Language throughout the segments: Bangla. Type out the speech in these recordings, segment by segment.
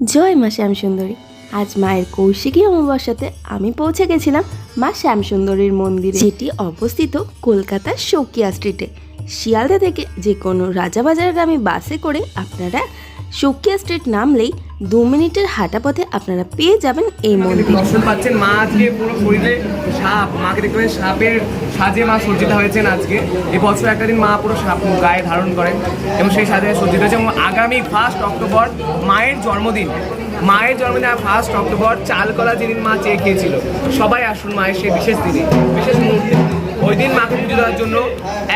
জয় মা শ্যামসুন্দরী। আজ মায়ের কৌশিকী অমাবস্যাতে আমি পৌঁছে গেছিলাম মা শ্যামসুন্দরীর মন্দিরে। যেটি অবস্থিত কলকাতার শৌকিয়া স্ট্রিটে শিয়ালদা থেকে যে কোনো রাজাবাজার গ্রামে বাসে করে আপনারা শৌকিয়া স্ট্রিট নামলেই দু মিনিটের হাঁটা পথে আপনারা পেয়ে যাবেন এই মন্দির। দর্শন পাচ্ছেন মা আজকে পুরো শরীরে সাপ, মাকে দেখতে পাচ্ছেন সাপের সাজে মা সজ্জিত হয়েছেন আজকে। এই বছর একটা দিন মা পুরো সাপ গায়ে ধারণ করেন এবং সেই সাজে সজ্জিত হয়েছে এবং আগামী ফার্স্ট অক্টোবর মায়ের জন্মদিন। মায়ের জন্মদিন আর ফার্স্ট অক্টোবর চালকলা যেদিন মা চেয়ে খেয়েছিল, সবাই আসুন মায়ের সেই বিশেষ দিনে। বিশেষ মুহূর্তে। ওই দিন মাকে পুজো দেওয়ার জন্য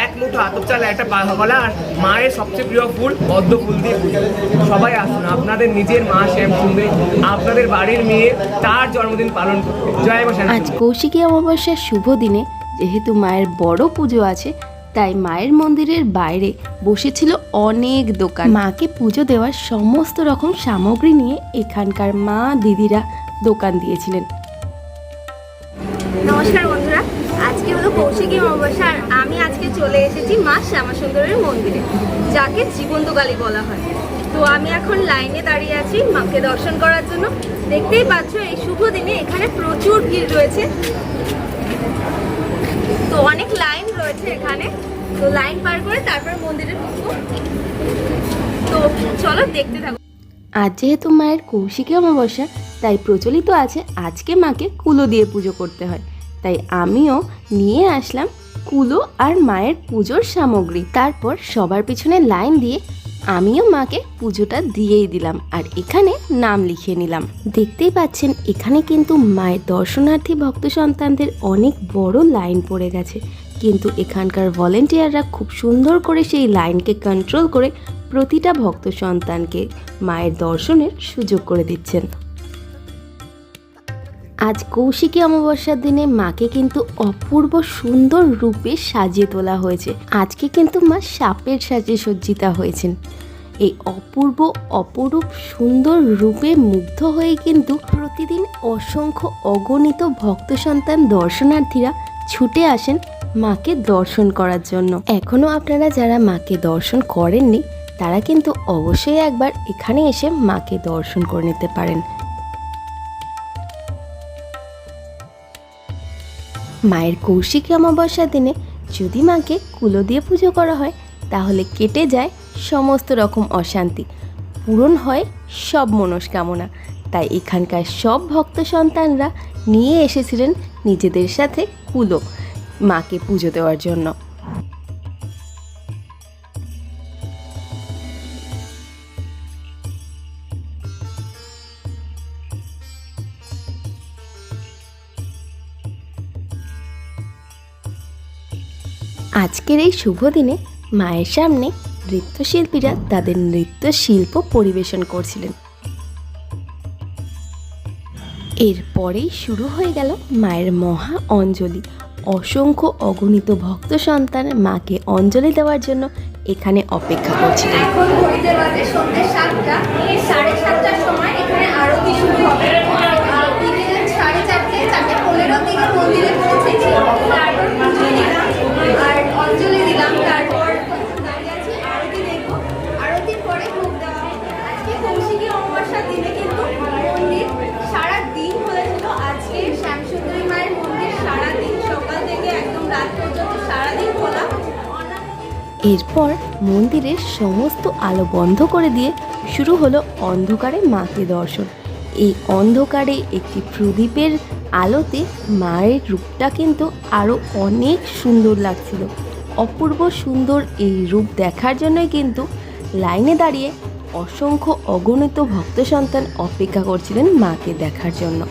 এক মুঠো আতপ চাল, একটা কলা আর মায়ের সবচেয়ে প্রিয় ফুল পদ্ম ফুল দিয়ে সবাই আসুন, আপনাদের নিজের মা শ্যাম সুন্দরী আপনাদের বাড়ির মেয়ে তার জন্মদিন পালন করতে জয় মা আজ কৌশিকী অমাবস্যার শুভ দিনে যেহেতু মায়ের বড় পুজো আছে তাই মায়ের মন্দিরের বাইরে বসেছিল অনেক দোকান। মাকে পুজো দেওয়ার সমস্ত রকম সামগ্রী নিয়ে এখানকার মা দিদিরা দোকান দিয়েছিলেন। নমস্কার বন্ধুরা আজকে হলো কৌশিকী অমাবস্যা আর আমি আজকে চলে এসেছি মা শ্যামাসুন্দরের মন্দিরে যাকে জীবন্তকালী বলা হয়। তো আমি এখন লাইনে দাঁড়িয়ে আছি মাকে দর্শন করার জন্য। দেখতেই পাচ্ছ, এই শুভ দিনে এখানে প্রচুর ভিড় রয়েছে। তো অনেক লাইন রয়েছে এখানে। তো লাইন পার করে তারপর মন্দিরে ঢুকবো। তো চলো দেখতে থাকো। আজ যেহেতু মায়ের কৌশিকী অমাবস্যা, তাই প্রচলিত আছে আজকে মাকে কুলো দিয়ে পুজো করতে হয়। তাই আমিও নিয়ে আসলাম কুলো আর মায়ের পুজোর সামগ্রী। তারপর সবার পিছনে লাইন দিয়ে আমিও মাকে পুজোটা দিয়েই দিলাম আর এখানে নাম লিখিয়ে নিলাম। দেখতেই পাচ্ছেন, এখানে কিন্তু মায়ের দর্শনার্থী ভক্ত সন্তানদের অনেক বড় লাইন পড়ে গেছে। কিন্তু এখানকার ভলেন্টিয়াররা খুব সুন্দর করে সেই লাইনকে কন্ট্রোল করে প্রতিটা ভক্ত সন্তানকে মায়ের দর্শনের সুযোগ করে দিচ্ছেন। আজ কৌশিকী অমাবস্যার দিনে মাকে কিন্তু অপূর্ব সুন্দর রূপে সাজিয়ে তোলা হয়েছে। আজকে কিন্তু মা সাপের সাজে সজ্জিতা হয়েছেন। এই অপূর্ব, অপরূপ, সুন্দর রূপে মুগ্ধ হয়ে কিন্তু প্রতিদিন অসংখ্য অগণিত ভক্ত সন্তান দর্শনার্থীরা ছুটে আসেন মাকে দর্শন করার জন্য। এখনও আপনারা যারা মাকে দর্শন করেননি, তারা কিন্তু অবশ্যই একবার এখানে এসে মাকে দর্শন করে নিতে পারেন। মায়ের কৌশিকী অমাবস্যার দিনে যদি মাকে কুলো দিয়ে পুজো করা হয়, তাহলে কেটে যায় সমস্ত রকম অশান্তি। পূরণ হয় সব মনস্কামনা। তাই এখানকার সব ভক্ত সন্তানরা নিয়ে এসেছিলেন নিজেদের সাথে কুলো, মাকে পুজো দেওয়ার জন্য। আজকের এই শুভ দিনে মায়ের সামনে নৃত্যশিল্পীরা তাদের নৃত্য শিল্প পরিবেশন করছিলেন। এরপরেই শুরু হয়ে গেল মায়ের মহা অঞ্জলি। অসংখ্য অগণিত ভক্ত সন্তান মাকে অঞ্জলি দেওয়ার জন্য এখানে অপেক্ষা করছিলেন। এখন বাজে সন্ধ্যে সাতটা সাড়ে সাতটার সময় এখানে আরতি শুরু এরপর মন্দিরের সমস্ত আলো বন্ধ করে দিয়ে শুরু হলো অন্ধকারে মাকে দর্শন। এই অন্ধকারে একটি প্রদীপের আলোতে মায়ের রূপটা কিন্তু আরও অনেক সুন্দর লাগছিল। অপূর্ব সুন্দর এই রূপ দেখার জন্যই কিন্তু লাইনে দাঁড়িয়ে অসংখ্য অগণিত ভক্ত সন্তান অপেক্ষা করছিলেন মাকে দেখার জন্য।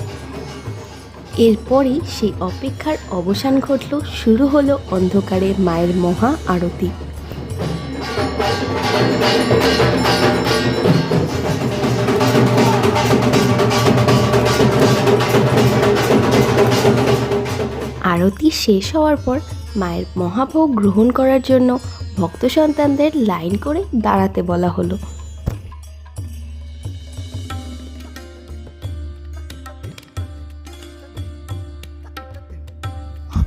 এরপরেই সেই অপেক্ষার অবসান ঘটল, শুরু হলো অন্ধকারে মায়ের মহা আরতি। আরতি শেষ হওয়ার পর মায়ের মহাভোগ গ্রহণ করার জন্য ভক্ত সন্তানদের লাইন করে দাঁড়াতে বলা হলো।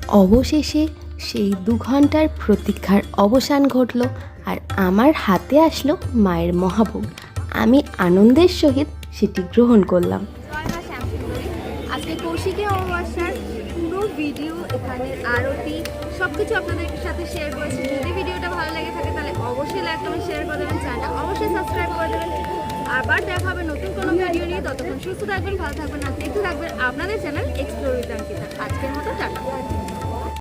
অবশেষে সেই দু ঘণ্টার প্রতীক্ষার অবসান ঘটল আর আমার হাতে আসলো মায়ের মহাভোগ। আমি আনন্দের সহিত সেটি গ্রহণ করলাম। আজকে কৌশিকী অমাবস্যার পুরো ভিডিও এখানে আরতি সব কিছু আপনাদের সাথে শেয়ার করেছি। যদি ভিডিওটা ভালো লেগে থাকে, তাহলে অবশ্যই লাইক কমেন্ট শেয়ার করে দেবেন চ্যানেলটা অবশ্যই সাবস্ক্রাইব করে দেবেন। আবার দেখা হবে নতুন কোনো ভিডিও নিয়ে। ততক্ষণ সুস্থ থাকবেন, ভালো থাকবেন, আর দেখতে থাকবেন আপনাদের চ্যানেল এক্সপ্লোর উইথ আজকের মতো টাটা।